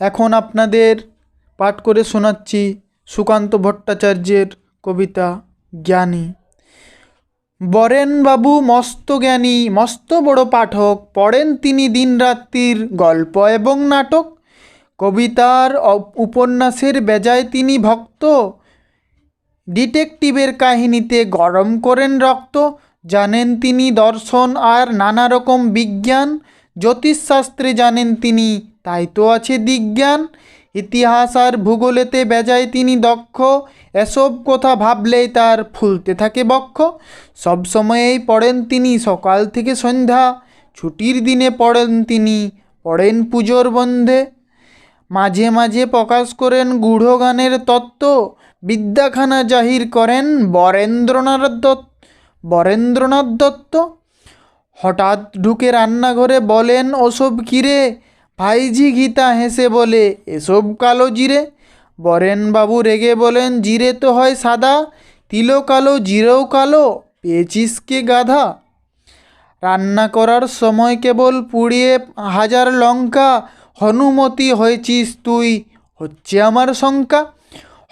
এখন আপনাদের পাঠ করে শোনাচ্ছি সুকান্ত ভট্টাচার্যের কবিতা জ্ঞানী। বরেনবাবু মস্ত জ্ঞানী, মস্ত বড় পাঠক, পড়েন তিনি দিনরাত্রির গল্প এবং নাটক। কবিতার উপন্যাসের বেজায় তিনি ভক্ত। ডিটেকটিভের কাহিনীতে গরম করেন রক্ত। জানেন তিনি দর্শন আর নানা রকম বিজ্ঞান। জ্যোতিষশাস্ত্রে জানেন তিনি তাই তো আছে দিজ্ঞান ইতিহাস আর ভূগোলেতে বেজায় তিনি দক্ষ। এসব কথা ভাবলেই তার ফুলতে থাকে বক্ষ। সবসময়েই পড়েন তিনি সকাল থেকে সন্ধ্যা। ছুটির দিনে পড়েন তিনি, পড়েন পুজোর বন্ধে। মাঝে মাঝে প্রকাশ করেন গূঢ় গানের তত্ত্ব। বিদ্যাখানা জাহির করেন বরেন্দ্রনাথ দত্ত বরেন্দ্রনাথ দত্ত। হঠাৎ ঢুকে রান্নাঘরে বলেন, ওসব কিরে? ভাইজি গীতা হেসে বলে, এসব কালো জিরে? বরেনবাবু রেগে বলেন, জিরে তো হয় সাদা। তিলও কালো, জিরেও কালো। পেয়েছিস কে গাধা? রান্না করার সময় কেবল পুড়িয়ে হাজার লঙ্কা। হনুমতি হয়েছিস তুই, হচ্ছে আমার শঙ্কা।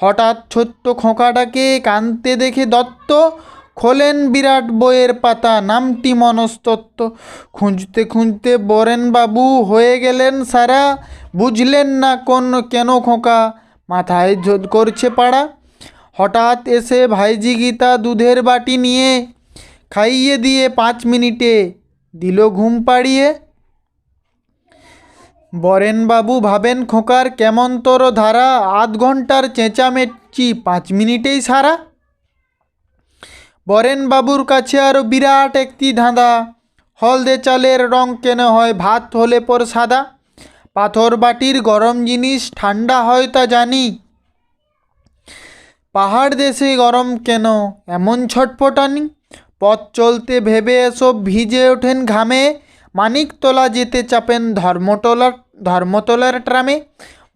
হঠাৎ ছোট্ট খোঁকাটাকে কানতে দেখে দত্ত খোলেন বিরাট বইয়ের পাতা, নামটি মনস্তত্ত্ব। খুঁজতে খুঁজতে বরেন বাবু হয়ে গেলেন সারা, বুঝলেন না কোন কেন খোঁকা, মাথায় ঝোদ করছে পাড়া। হঠাৎ এসে ভাইজি গীতা দুধের বাটি নিয়ে খাইয়ে দিয়ে পাঁচ মিনিটে দিল ঘুম পাড়িয়ে। বরেনবাবু ভাবেন, খোকার কেমন তোর ধারা, আধ ঘণ্টার চেঁচামেচি পাঁচ মিনিটেই সারা। বরেনবাবুর কাছে আরও বিরাট একটি ধাঁধা। হলদে চালের রং কেন হয়, ভাত হলে পর সাদা? পাথর বাটির গরম জিনিস ঠান্ডা হয় তা জানি। পাহাড় দেশে গরম কেন? এমন ছটফটানি। পথ চলতে ভেবে এসব ভিজে ওঠেন ঘামে। মানিকতলা যেতে চাপেন ধর্মতলার ধর্মতলার ট্রামে।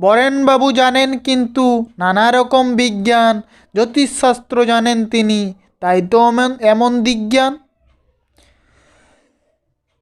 বরেনবাবু জানেন কিন্তু নানা রকম বিজ্ঞান, জ্যোতিষশাস্ত্র জানেন তিনি। তাই তো এমন দিক দিজ্ঞান